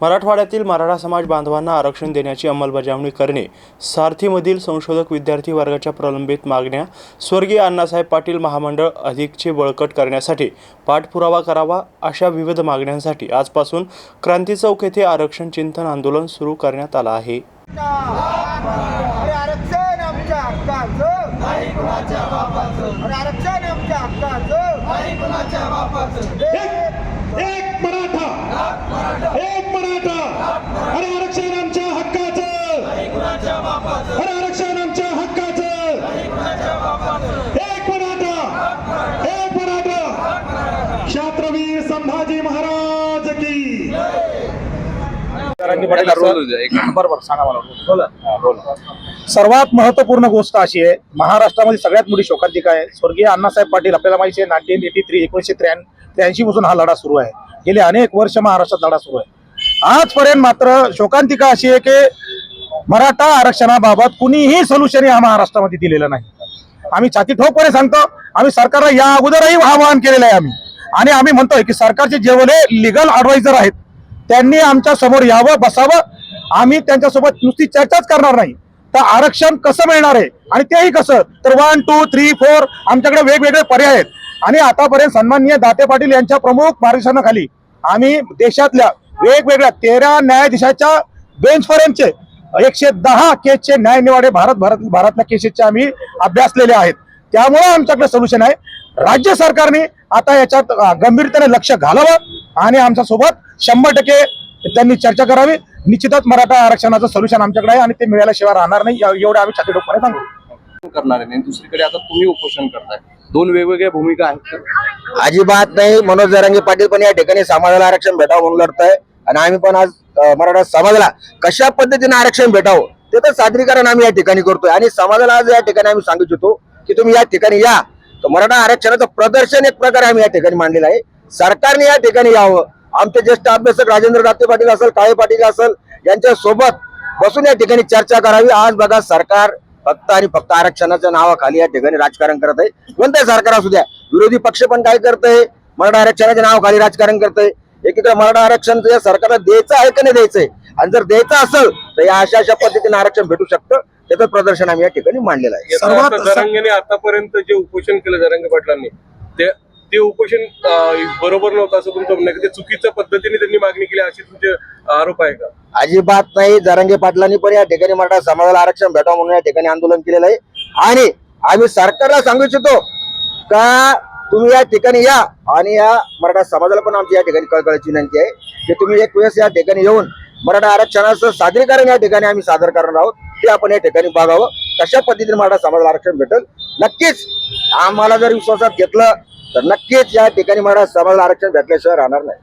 मराठवाड्यातील मराठा समाज बांधवांना आरक्षण देण्याची अंमलबजावणी करणे सारथीमधील संशोधक विद्यार्थी वर्गाच्या प्रलंबित मागण्या स्वर्गीय अण्णासाहेब पाटील महामंडळ अधिकचे बळकट करण्यासाठी पाठपुरावा करावा अशा विविध मागण्यांसाठी आजपासून क्रांती चौक येथे आरक्षण चिंतन आंदोलन सुरू करण्यात आलं आहे. आरक्षण आमच्या हक्काचं नाही कुणाच्या बापाचं अरे आरक्षण आमच्या हक्काचं नाही कुणाच्या बापाचं एक मराठा एक मराठा अरे आरक्षण आमच्या हक्काचं अरे आरक्षण आमच्या हक्काचं एक मराठा एक मराठा छत्रवीर संभाजी महाराज की बरोबर सांगा मला सर्वात महत्त्वपूर्ण गोष्ट अशी आहे महाराष्ट्रामध्ये सगळ्यात मोठी शोकांतिका आहे. स्वर्गीय अण्णासाहेब पाटील आपल्याला माहिती आहे नाईन्टीन एटी थ्री एकोणीशे त्र्याऐंशी पासून हा लढा सुरू आहे. गेले अनेक वर्ष महाराष्ट्रात लढा सुरू आहे. आजपर्यंत मात्र शोकांतिका अशी आहे की मराठा आरक्षणाबाबत कुणीही सोल्युशन या महाराष्ट्रामध्ये दिलेलं नाही. आम्ही छाती ठोकपणे सांगतो आम्ही सरकारला या अगोदरही आवाहन केलेलं आहे आम्ही. आणि आम्ही म्हणतोय की सरकारचे जेवढे लिगल ऍडवायझर आहेत त्यांनी आमच्यासमोर यावं बसावं. आम्ही त्यांच्यासोबत नुसती चर्चाच करणार नाही. तर आरक्षण कसं मिळणार आहे? आणि तेही कसं? तर वन टू थ्री फोर आमच्याकडे वेगवेगळे पर्याय आहेत. आणि आतापर्यंत सन्माननीय दाते पाटील यांच्या प्रमुख मार्गदर्शनाखाली आम्ही देशातल्या वेगवेगळ्या तेरा न्यायाधीशाच्या बेंचपर्यंतचे एकशे दहा केसचे न्याय निवाडे भारत भारत भारतल्या केसेसचे आम्ही अभ्यासलेले आहेत. त्यामुळे आमच्याकडे सोल्युशन आहे. राज्य सरकारने आता याच्यात गंभीरतेने लक्ष घालावं आणि आमच्यासोबत शंभर टक्के त्यांनी चर्चा करावी. निश्चितच मराठा आरक्षणाचं सोल्युशन आमच्याकडे आहे आणि ते मिळाल्याशिवाय राहणार नाही. एव- एवढं आम्ही छातीडोकपणे सांगतो करणार आहे. आणि दुसरीकडे आता तुम्ही उपोषण करताय. दोन वेगवेगळ्या भूमिका आहेत? अजिबात नाही. मनोज जरांगे पाटील पण या ठिकाणी समाजाला आरक्षण भेटावं म्हणून लढताय. आणि आम्ही पण आज मराठा समाजाला कशा पद्धतीने आरक्षण भेटावं ते तर सादरीकरण आम्ही या ठिकाणी करतोय. आणि समाजाला आज या ठिकाणी आम्ही सांगू इच्छितो की तुम्ही या ठिकाणी या. तर मराठा आरक्षणाचं प्रदर्शन एक प्रकारे आम्ही या ठिकाणी मांडलेलं आहे. सरकारने या ठिकाणी यावं. आमचे ज्येष्ठ अभ्यासक राजेंद्र दाते पाटील असेल काळे पाटील असेल यांच्या सोबत बसून या ठिकाणी चर्चा करावी. आज बघा सरकार फक्त आणि फक्त आरक्षणाच्या नावाखाली या ठिकाणी राजकारण करत आहे. कोणत्याही सरकार असू द्या. विरोधी पक्ष पण काय करतंय? मराठा आरक्षणाच्या नावाखाली राजकारण करतंय. एकीकडे मराठा आरक्षण या सरकारला द्यायचं आहे का नाही द्यायचंय? आणि जर द्यायचं असेल तर या अशा अशा पद्धतीने आरक्षण भेटू शकतं. त्याचं प्रदर्शन आम्ही या ठिकाणी मांडलेलं आहे. आतापर्यंत जे उपोषण केलं जरांगे पाटलांनी ते ते उपोषण बरोबर नव्हतं असं तुमचं म्हणणं आहे ते चुकीच्या पद्धतीने त्यांनी मागणी केली अशी तुमचे आरोप आहे का? अजिबात नाही. जरांगे पाटलांनी पण या ठिकाणी मराठा समाजाला आरक्षण भेटावं म्हणून या ठिकाणी आंदोलन केलेलं आहे. आणि आम्ही सरकारला सांगू इच्छितो का तुम्ही या ठिकाणी या आणि या मराठा समाजाला पण आमची या ठिकाणी कळकळीची विनंती आहे की तुम्ही एक वेळेस या ठिकाणी येऊन मराठा आरक्षणाचं सादरीकरण या ठिकाणी आम्ही सादर करणार आहोत. ते आपण या ठिकाणी बघावं. कशा पद्धतीने मराठा समाजाला आरक्षण भेटेल नक्कीच आम्हाला जर विश्वासात घेतलं तर नक्कीच या ठिकाणी मराठा समाजाला आरक्षण भेटल्याशिवाय राहणार नाही.